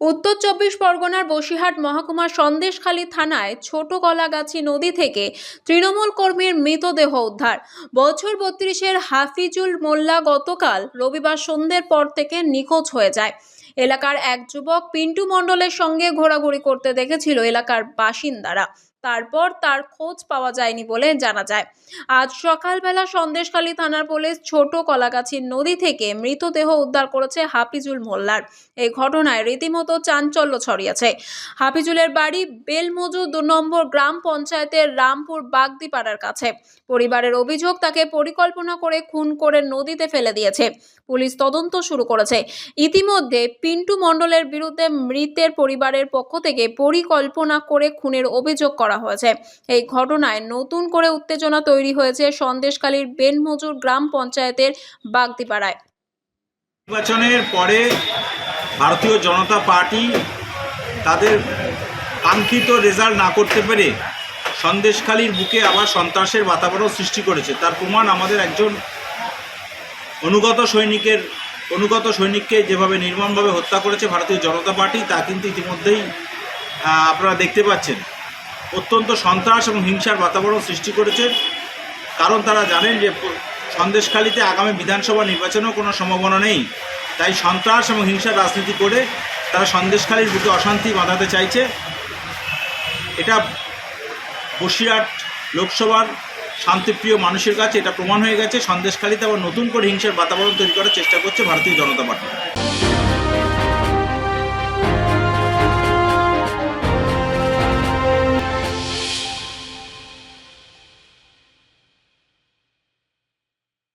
উত্তর চব্বিশ পরগনার বসিরহাট মহকুমার সন্দেশখালী থানায় ছোট কলাগাছি নদী থেকে তৃণমূল কর্মীর মৃতদেহ উদ্ধার। বছর বত্রিশের হাফিজুল মোল্লা গতকাল রবিবার সন্ধ্যের পর থেকে নিখোঁজ হয়ে যায়। এলাকার এক যুবক পিন্টু মণ্ডলের সঙ্গে ঘোরাঘুরি করতে দেখেছিল এলাকার বাসিন্দারা। তারপর তার খোঁজ পাওয়া যায়নি বলে জানা যায়। আজ সকালবেলা সন্দেশখালী থানার পুলিশ ছোট কলাগাছির নদী থেকে মৃতদেহ উদ্ধার করেছে হাফিজুল মোল্লার। এই ঘটনায় রীতিমতো চাঞ্চল্য ছড়িয়েছে। হাফিজুলের বাড়ি বেলমজু দু নম্বর গ্রাম পঞ্চায়েতের রামপুর বাগদিপাড়ার কাছে। পরিবারের অভিযোগ তাকে পরিকল্পনা করে খুন করে নদীতে ফেলে দিয়েছে। পুলিশ তদন্ত শুরু করেছে। ইতিমধ্যে পিন্টু মণ্ডলের বিরুদ্ধে মৃতের পরিবারের পক্ষ থেকে পরিকল্পনা করে খুনের অভিযোগ করা হয়েছে। এই ঘটনায় নতুন করে উত্তেজনা তৈরি হয়েছে সন্দেশকালীর বেনমজুর গ্রাম পঞ্চায়েতের বাগদিপাড়ায়। নির্বাচনের পরে ভারতীয় জনতা পার্টি তাদের কাঙ্ক্ষিত রেজাল্ট না করতে পেরে সন্দেশখালীর বুকে আবার সন্ত্রাসের বাতাবরণ সৃষ্টি করেছে। তার প্রমাণ আমাদের একজন অনুগত সৈনিকের, অনুগত সৈনিককে যেভাবে নির্মমভাবে হত্যা করেছে ভারতীয় জনতা পার্টি, তা কিন্তু ইতিমধ্যেই আপনারা দেখতে পাচ্ছেন। অত্যন্ত সন্ত্রাস এবং হিংসার বাতাবরণ সৃষ্টি করেছে। কারণ তারা জানেন যে সন্দেশখালীতে আগামী বিধানসভা নির্বাচনেও কোনো সম্ভাবনা নেই। তাই সন্ত্রাস এবং হিংসার রাজনীতি করে তারা সন্দেশখালীর বুকে অশান্তি বাঁধাতে চাইছে। এটা বসিরহাট লোকসভার শান্তিপ্রিয় মানুষের কাছে এটা প্রমাণ হয়ে গেছে। সন্দেশখালীতে আবার নতুন করে হিংসার বাতাবরণ তৈরি করার চেষ্টা করছে ভারতীয় জনতা পার্টি।